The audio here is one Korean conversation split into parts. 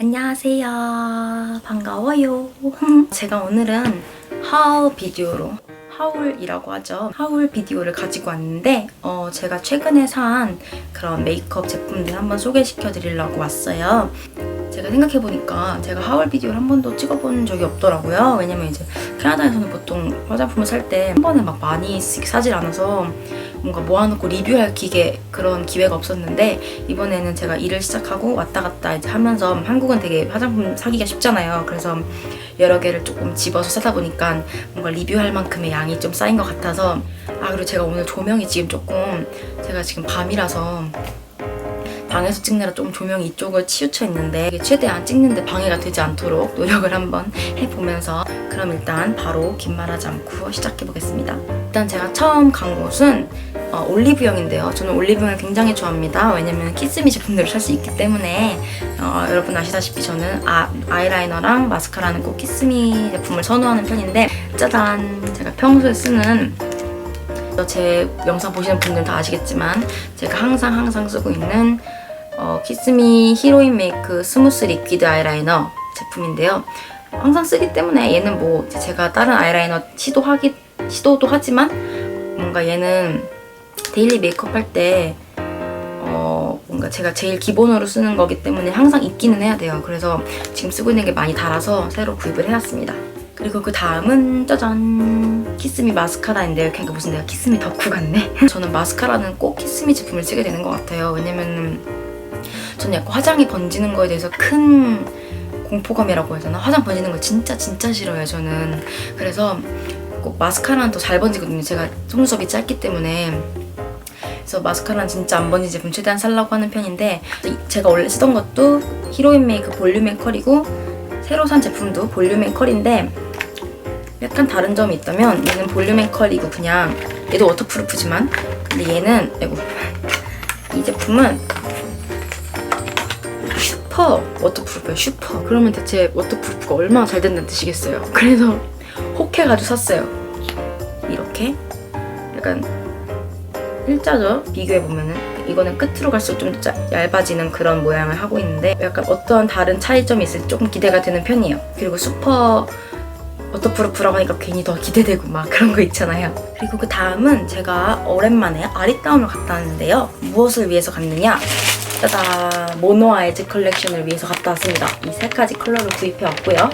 안녕하세요. 반가워요. 제가 오늘은 하울 비디오로 하울이라고 하죠. 하울 비디오를 가지고 왔는데 어, 제가 최근에 산 그런 메이크업 제품들 한번 소개시켜 드리려고 왔어요. 제가 생각해보니까 제가 하울 비디오를 한 번도 찍어본 적이 없더라고요. 왜냐면 이제 캐나다에서는 보통 화장품을 살 때 한 번에 막 많이 쓰- 사질 않아서 뭔가 모아놓고 리뷰할 기회 그런 기회가 없었는데 이번에는 제가 일을 시작하고 왔다 갔다 이제 하면서 한국은 되게 화장품 사기가 쉽잖아요. 그래서 여러 개를 조금 집어서 사다 보니까 뭔가 리뷰할 만큼의 양이 좀 쌓인 것 같아서 아 그리고 제가 오늘 조명이 지금 조금 제가 지금 밤이라서 방에서 찍느라 좀 조명이 이쪽을 치우쳐 있는데 최대한 찍는데 방해가 되지 않도록 노력을 한번 해보면서 그럼 일단 바로 긴 말하지 않고 시작해 보겠습니다. 일단 제가 처음 간 곳은 어, 올리브영인데요. 저는 올리브영을 굉장히 좋아합니다. 왜냐면 키스미 제품들을 살 수 있기 때문에 어, 여러분 아시다시피 저는 아, 아이라이너랑 마스카라는 꼭 키스미 제품을 선호하는 편인데 짜잔 제가 평소에 쓰는 제 영상 보시는 분들은 다 아시겠지만 제가 항상 항상 쓰고 있는 어, 키스미 히로인 메이크 스무스 리퀴드 아이라이너 제품인데요. 항상 쓰기 때문에 얘는 뭐 제가 다른 아이라이너 시도하기 시도도 하지만 뭔가 얘는 데일리 메이크업 할때 어, 뭔가 제가 제일 기본으로 쓰는 거기 때문에 항상 입기는 해야 돼요. 그래서 지금 쓰고 있는 게 많이 달아서 새로 구입을 해왔습니다. 그리고 그 다음은 짜잔 키스미 마스카라인데요. 그러니까 무슨 내가 키스미 덕후 같네. 저는 마스카라는 꼭 키스미 제품을 쓰게 되는 것 같아요. 왜냐면 저는 약간 화장이 번지는 거에 대해서 큰 공포감이라고 해야 되나? 화장 번지는 걸 진짜 진짜 싫어요. 저는 그래서 꼭 마스카라는 더 잘 번지거든요. 제가 속눈썹이 짧기 때문에 그래서 마스카라는 진짜 안 번지 제품 최대한 살라고 하는 편인데 제가 원래 쓰던 것도 히로인 메이크 볼륨 앤 컬이고 새로 산 제품도 볼륨 앤 컬인데 약간 다른 점이 있다면 얘는 볼륨 앤 컬이고 그냥 얘도 워터프루프지만 근데 얘는 아이고 이 제품은 슈퍼 워터프루프예요 슈퍼. 그러면 대체 워터프루프가 얼마나 잘 된다는 뜻이겠어요? 그래서 혹해가지고 샀어요. 이렇게. 약간 일자죠? 비교해보면은. 이거는 끝으로 갈수록 좀 짜- 얇아지는 그런 모양을 하고 있는데 약간 어떤 다른 차이점이 있을지 조금 기대가 되는 편이에요. 그리고 슈퍼 워터프루프라고 하니까 괜히 더 기대되고 막 그런 거 있잖아요. 그리고 그 다음은 제가 오랜만에 아리따움을 갔다 왔는데요. 무엇을 위해서 갔느냐 짜잔 모노 아이즈 컬렉션을 위해서 갔다 왔습니다 이 세 가지 컬러를 구입해 왔고요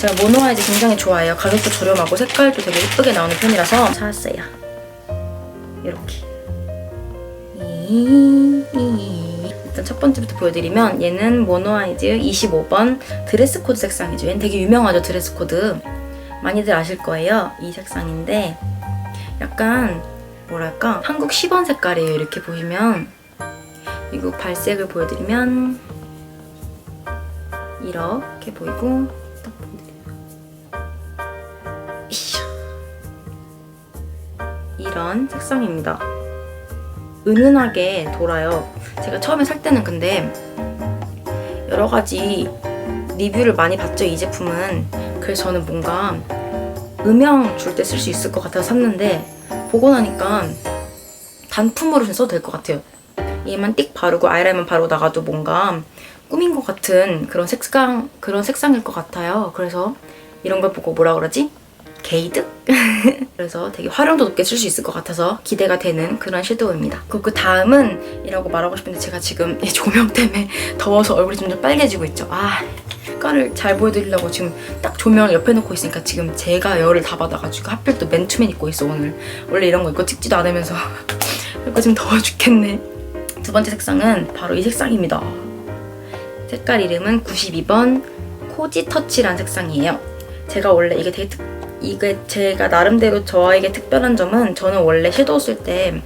제가 모노 아이즈 굉장히 좋아해요 가격도 저렴하고 색깔도 되게 예쁘게 나오는 편이라서 사왔어요 이렇게 일단 첫 번째부터 보여드리면 얘는 모노 아이즈 25번 드레스 코드 색상이죠. 얘는 되게 유명하죠 드레스 코드. 많이들 아실 거예요. 이 색상인데 약간 뭐랄까 한국 10원 색깔이에요. 이렇게 보시면 그리고 발색을 보여드리면 이렇게 보이고 딱 보여드리면. 이런 색상입니다. 은은하게 돌아요. 제가 처음에 살 때는 근데 여러 가지 리뷰를 많이 봤죠, 이 제품은. 그래서 저는 뭔가 음영 줄 때 쓸 수 있을 것 같아서 샀는데 보고 나니까 단품으로 좀 써도 될 것 같아요. 얘만 띡 바르고 아이라인만 바르고 나가도 뭔가 꾸민 것 같은 그런 색상, 그런 색상일 것 같아요. 그래서 이런 걸 보고 뭐라 그러지? 게이드? 그래서 되게 활용도 높게 쓸 수 있을 것 같아서 기대가 되는 그런 섀도우입니다. 그리고 그 다음은 이라고 말하고 싶은데 제가 지금 이 조명 때문에 더워서 얼굴이 점점 빨개지고 있죠. 아, 색깔을 잘 보여드리려고 지금 딱 조명을 옆에 놓고 있으니까 지금 제가 열을 다 받아가지고 하필 또 맨투맨 입고 있어 오늘. 원래 이런 거 입고 찍지도 않으면서 그러니까 지금 더워 죽겠네. 두 번째 색상은 바로 이 색상입니다. 색깔 이름은 92번 코지 터치란 색상이에요. 제가 원래 이게 되게 특, 이게 제가 나름대로 저에게 특별한 점은 저는 원래 섀도우 쓸 때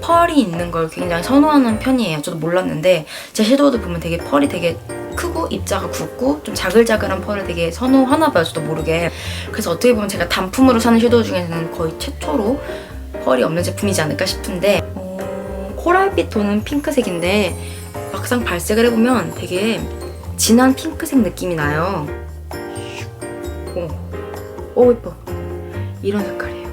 펄이 있는 걸 굉장히 선호하는 편이에요. 저도 몰랐는데 제 섀도우들 보면 되게 펄이 되게 크고 입자가 굵고 좀 자글자글한 펄을 되게 선호하나 봐요. 저도 모르게. 그래서 어떻게 보면 제가 단품으로 사는 섀도우 중에서는 거의 최초로 펄이 없는 제품이지 않을까 싶은데 어, 코랄빛 도는 핑크색인데 막상 발색을 해보면 되게 진한 핑크색 느낌이 나요. 오, 오 예뻐. 이런 색깔이에요.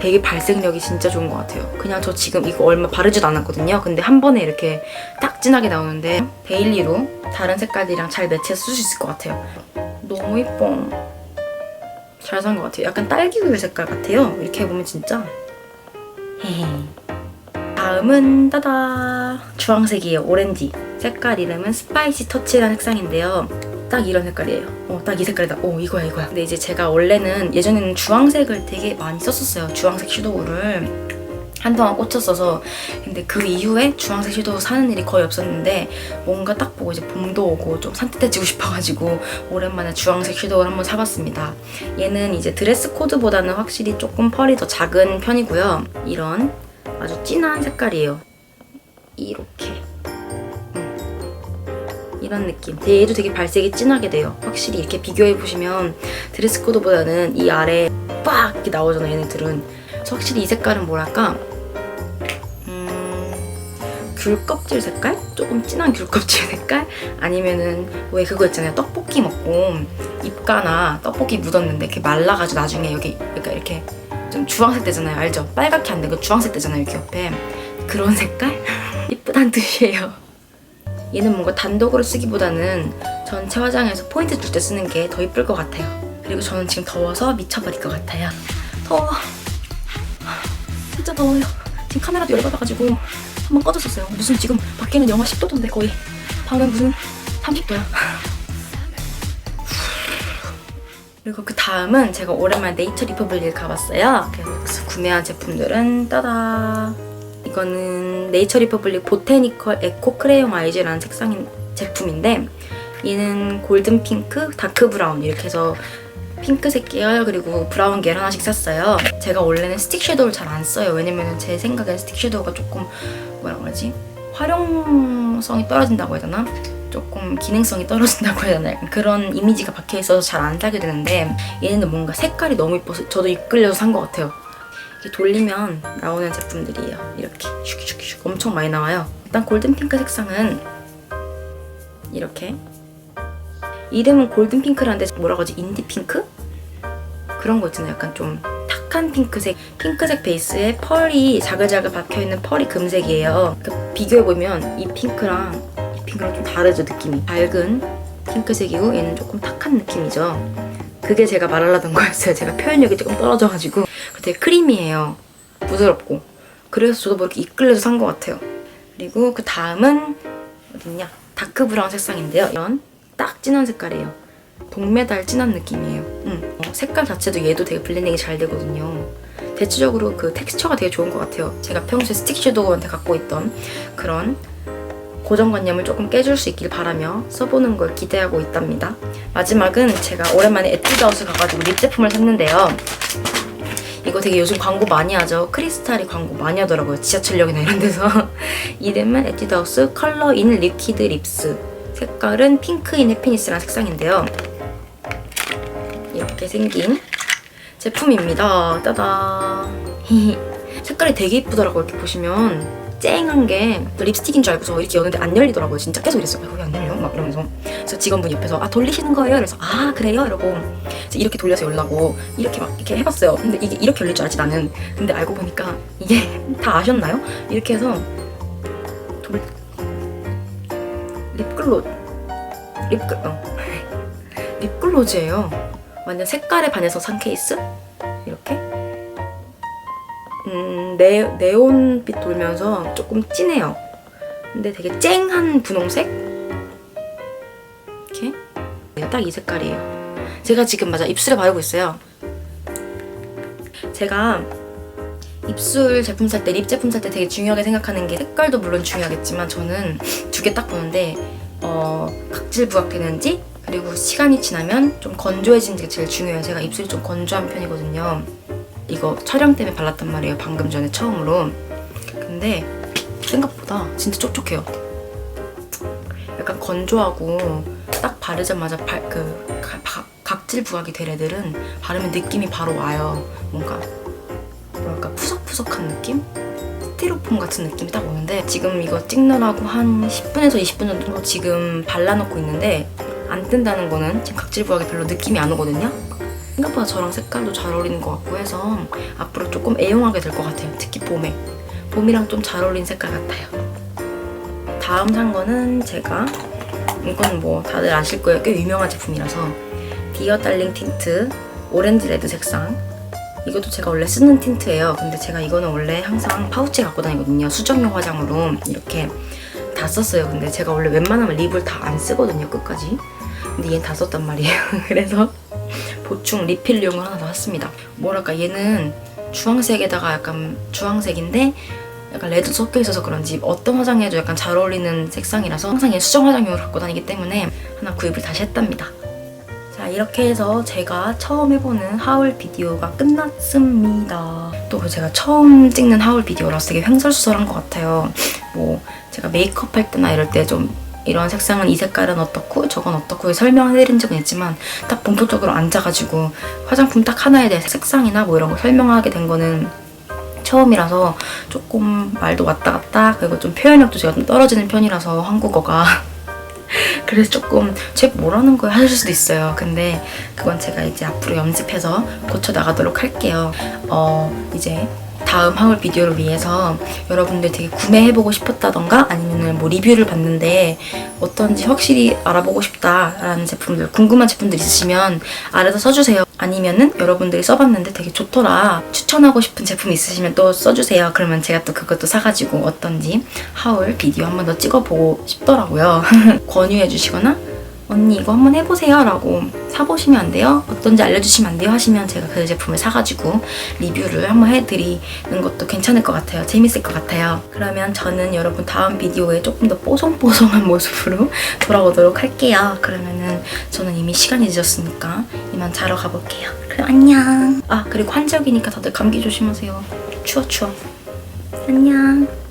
되게 발색력이 진짜 좋은 것 같아요. 그냥 저 지금 이거 얼마 바르지도 않았거든요. 근데 한 번에 이렇게 딱 진하게 나오는데 데일리로 다른 색깔들이랑 잘 매치해서 쓸 수 있을 것 같아요. 너무 예뻐. 잘 산 것 같아요. 약간 딸기우유 색깔 같아요. 이렇게 해보면 진짜. 헤헤. 다음은 따다 주황색이에요. 오렌지. 색깔 이름은 스파이시 터치라는 색상인데요. 딱 이런 색깔이에요. 어, 딱 이 색깔이다. 오, 이거야, 이거야. 근데 이제 제가 원래는 예전에는 주황색을 되게 많이 썼었어요. 주황색 섀도우를. 한동안 꽂혔어서 근데 그 이후에 주황색 섀도우 사는 일이 거의 없었는데 뭔가 딱 보고 이제 봄도 오고 좀 산뜻해지고 싶어가지고 오랜만에 주황색 섀도우를 한번 사봤습니다. 얘는 이제 드레스 코드보다는 확실히 조금 펄이 더 작은 편이고요. 이런 아주 진한 색깔이에요. 이렇게 음. 이런 느낌. 얘도 되게 발색이 진하게 돼요. 확실히 이렇게 비교해 보시면 드레스 코드보다는 이 아래 빡 이렇게 나오잖아요. 얘네들은. 그래서 확실히 이 색깔은 뭐랄까 음, 귤껍질 색깔? 조금 진한 귤껍질 색깔? 아니면은 왜 그거 있잖아요. 떡볶이 먹고 입가나 떡볶이 묻었는데 이렇게 말라가지고 나중에 여기 그러니까 이렇게 좀 주황색 되잖아요. 알죠? 빨갛게 안 되고 주황색 되잖아요. 여기 옆에 그런 색깔? 이쁘단 뜻이에요. 얘는 뭔가 단독으로 쓰기보다는 전체 화장에서 포인트 줄 때 쓰는 게 더 이쁠 것 같아요. 그리고 저는 지금 더워서 미쳐버릴 것 같아요. 더워. 진짜 더워요. 지금 카메라도 열받아가지고 한번 꺼졌었어요. 무슨 지금 밖에는 영하 10도던데 거의. 방은 무슨 30도야. 그리고 그 다음은 제가 오랜만에 네이처 리퍼블릭 가봤어요. 그래서 구매한 제품들은 따다. 이거는 네이처 리퍼블릭 보테니컬 에코 크레용 아이즈라는 색상인 제품인데 얘는 골든 핑크, 다크 브라운 이렇게 해서 핑크색 계열 그리고 브라운 계열 하나씩 샀어요. 제가 원래는 스틱 섀도우를 잘 안 써요. 왜냐면 제 생각엔 스틱 섀도우가 조금 뭐라 그러지? 활용성이 떨어진다고 해야 되나? 조금 기능성이 떨어진다고 해야 되나? 약간 그런 이미지가 박혀 있어서 잘 안 사게 되는데 얘는 뭔가 색깔이 너무 이뻐서 저도 이끌려서 산 것 같아요. 이렇게 돌리면 나오는 제품들이에요. 이렇게 슉슉슉 엄청 많이 나와요. 일단 골든 핑크 색상은 이렇게 이름은 골든 핑크라는데 뭐라고 하지? 인디 핑크? 그런 거 있잖아요. 약간 좀 탁한 핑크색, 핑크색 베이스에 펄이 자글자글 박혀있는 펄이 금색이에요. 그 비교해보면 이 핑크랑 이 핑크랑 좀 다르죠, 느낌이. 밝은 핑크색이고 얘는 조금 탁한 느낌이죠. 그게 제가 말하려던 거였어요. 제가 표현력이 조금 떨어져가지고. 되게 크리미해요. 부드럽고. 그래서 저도 뭐 이렇게 이끌려서 산 것 같아요. 그리고 그 다음은 어딨냐? 다크 브라운 색상인데요. 이런 딱 진한 색깔이에요. 동메달 진한 느낌이에요. 음. 어, 색깔 자체도 얘도 되게 블렌딩이 잘 되거든요. 대체적으로 그 텍스처가 되게 좋은 것 같아요. 제가 평소에 스틱 섀도우한테 갖고 있던 그런 고정관념을 조금 깨줄 수 있길 바라며 써보는 걸 기대하고 있답니다. 마지막은 제가 오랜만에 에뛰드하우스 가가지고 립 제품을 샀는데요. 이거 되게 요즘 광고 많이 하죠. 크리스탈이 광고 많이 하더라고요. 지하철역이나 이런 데서. 이름은 에뛰드하우스 컬러 인 리퀴드 립스. 색깔은 핑크 인 해피니스라는 색상인데요. 이렇게 생긴 제품입니다. 따다. 색깔이 되게 이쁘더라고요. 이렇게 보시면. 쨍한 게 립스틱인 줄 알고서 이렇게 여는데 안 열리더라고요. 진짜 계속 이랬어요. 아, 왜안 열려? 막 이러면서. 그래서 직원분 옆에서 아 돌리시는 거예요? 그래서 아 그래요? 이러고 이렇게 돌려서 열라고 이렇게 막 이렇게 해봤어요. 근데 이게 이렇게 열릴 줄 알지 나는. 근데 알고 보니까 이게 다 아셨나요? 이렇게 해서 돌 립글로 립글 어. 립글로즈예요. 완전 색깔에 반해서 산 케이스 이렇게. 음, 네, 네온빛 돌면서 조금 진해요. 근데 되게 쨍한 분홍색? 이렇게. 딱 이 색깔이에요. 제가 지금 맞아 입술에 바르고 있어요. 제가 입술 제품 살 때, 립 제품 살 때 되게 중요하게 생각하는 게 색깔도 물론 중요하겠지만 저는 두 개 딱 보는데 어, 각질 부각되는지 그리고 시간이 지나면 좀 건조해지는 게 제일 중요해요. 제가 입술이 좀 건조한 편이거든요. 이거 촬영 때문에 발랐단 말이에요. 방금 전에 처음으로. 근데 생각보다 진짜 촉촉해요. 약간 건조하고 딱 바르자마자 발, 그 가- 가- 각질 부각이 될 애들은 바르면 느낌이 바로 와요. 뭔가 뭐랄까 푸석푸석한 느낌? 스티로폼 같은 느낌이 딱 오는데 지금 이거 찍느라고 한 10분에서 20분 정도 지금 발라놓고 있는데 안 뜬다는 거는 지금 각질 부각이 별로 느낌이 안 오거든요. 생각보다 저랑 색깔도 잘 어울리는 것 같고 해서 앞으로 조금 애용하게 될 것 같아요. 특히 봄에. 봄이랑 좀 잘 어울리는 색깔 같아요. 다음 산 거는 제가 이건 뭐 다들 아실 거예요. 꽤 유명한 제품이라서 디어 달링 틴트 오렌지 레드 색상 이것도 제가 원래 쓰는 틴트예요. 근데 제가 이거는 원래 항상 파우치에 갖고 다니거든요. 수정용 화장으로 이렇게 다 썼어요. 근데 제가 원래 웬만하면 립을 다 안 쓰거든요. 끝까지. 근데 얘는 다 썼단 말이에요. 그래서 보충 리필용을 하나 더 샀습니다. 뭐랄까 얘는 주황색에다가 약간 주황색인데 약간 레드 섞여 있어서 그런지 어떤 화장에도 약간 잘 어울리는 색상이라서 항상 얘 수정 화장용으로 갖고 다니기 때문에 하나 구입을 다시 했답니다. 자 이렇게 해서 제가 처음 해보는 하울 비디오가 끝났습니다. 또 제가 처음 찍는 하울 비디오라서 되게 횡설수설한 것 같아요. 뭐 제가 메이크업 할 때나 이럴 때좀 이런 색상은 이 색깔은 어떻고 저건 어떻고 설명해드린 적은 있지만 딱 본격적으로 앉아가지고 화장품 딱 하나에 대해 색상이나 뭐 이런 거 설명하게 된 거는 처음이라서 조금 말도 왔다 갔다 그리고 좀 표현력도 제가 좀 떨어지는 편이라서 한국어가 그래서 조금 제 뭐라는 거야 하실 수도 있어요. 근데 그건 제가 이제 앞으로 연습해서 고쳐 나가도록 할게요. 어 이제 다음 하울 비디오를 위해서 여러분들 되게 구매해보고 싶었다던가 아니면 뭐 리뷰를 봤는데 어떤지 확실히 알아보고 싶다라는 제품들 궁금한 제품들 있으시면 아래서 써주세요. 아니면은 여러분들이 써봤는데 되게 좋더라 추천하고 싶은 제품 있으시면 또 써주세요. 그러면 제가 또 그것도 사가지고 어떤지 하울 비디오 한번 더 찍어보고 싶더라고요. 권유해주시거나 언니 이거 한번 해보세요 라고 사보시면 안 돼요? 어떤지 알려주시면 안 돼요? 하시면 제가 그 제품을 사가지고 리뷰를 한번 해드리는 것도 괜찮을 것 같아요. 재밌을 것 같아요. 그러면 저는 여러분 다음 비디오에 조금 더 뽀송뽀송한 모습으로 돌아오도록 할게요. 그러면은 저는 이미 시간이 늦었으니까 이만 자러 가볼게요. 그럼 안녕. 아 그리고 환절기니까 다들 감기 조심하세요. 추워 추워. 안녕.